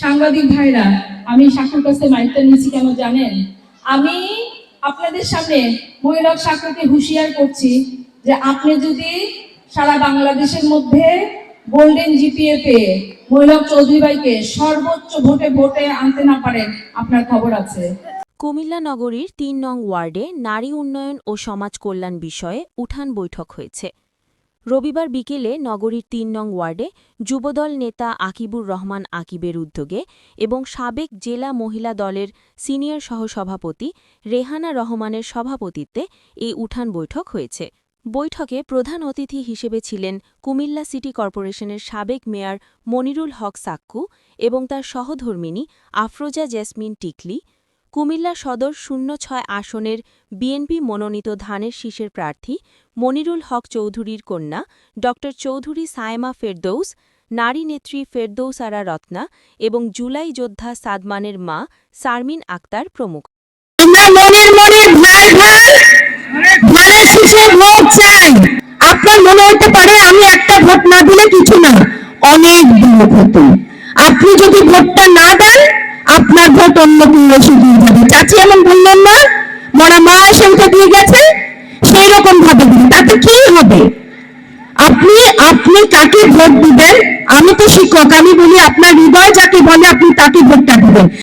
সাংবাদিক ভাইরা, আমি সাক্ষর কাছে মাইকটা নিয়েছি, কেন জানেন? আমি আপনাদের সামনে মহিলক সাক্ষরকে হুঁশিয়ার করছি যে আপনি যদি সারা বাংলাদেশের মধ্যে গোল্ডেন জিপিএ পেয়ে মহিলক চৌধুরী ভাইকে সর্বোচ্চ ভোটে ভোটে আনতে না পারেন, আপনার খবর আছে। কুমিল্লা নগরীর তিন নং ওয়ার্ডে নারী উন্নয়ন ও সমাজ কল্যাণ বিষয়ে উঠান বৈঠক হয়েছে। রবিবার বিকেলে নগরীর তিন নং ওয়ার্ডে যুবদল নেতা আকিবুর রহমান আকিবের উদ্যোগে এবং সাবেক জেলা মহিলা দলের সিনিয়র সহসভাপতি রেহানা রহমানের সভাপতিত্বে এই উঠান বৈঠক হয়েছে। বৈঠকে প্রধান অতিথি হিসেবে ছিলেন কুমিল্লা সিটি কর্পোরেশনের সাবেক মেয়র মনিরুল হক সাক্কু এবং তার সহধর্মিণী আফরোজা জেসমিন টিকলি কুমিল্লা সদর শূন্য ছয় আসনের বিএনপি মনোনীত ধানের শীষের প্রার্থী মনিরুল হক চৌধুরীর কন্যা ড চৌধুরী সায়মা ফেরদৌস, নারী নেত্রী ফেরদৌস আরা রত্না এবং জুলাই যোদ্ধা সাদমানের মা সারমিন আক্তার প্রমুখ। মনের মনে চাই। আপনার মনে হতে পারে আমি একটা ভোট না দিলে কিছু না। অনেক ভোট হতো আপনি যদি ভোটটা না দেন যাবে চাচি এমন বললেন না মরা মা এসে উঠে দিয়ে গেছে, সেই রকম ভাবে দিন। তাতে কি হবে? আপনি আপনি কাকে ভোট দিবেন? আমি তো শিক্ষক, আমি বলি আপনার হৃদয় যাকে বলে আপনি তাকে ভোটটা দিবেন।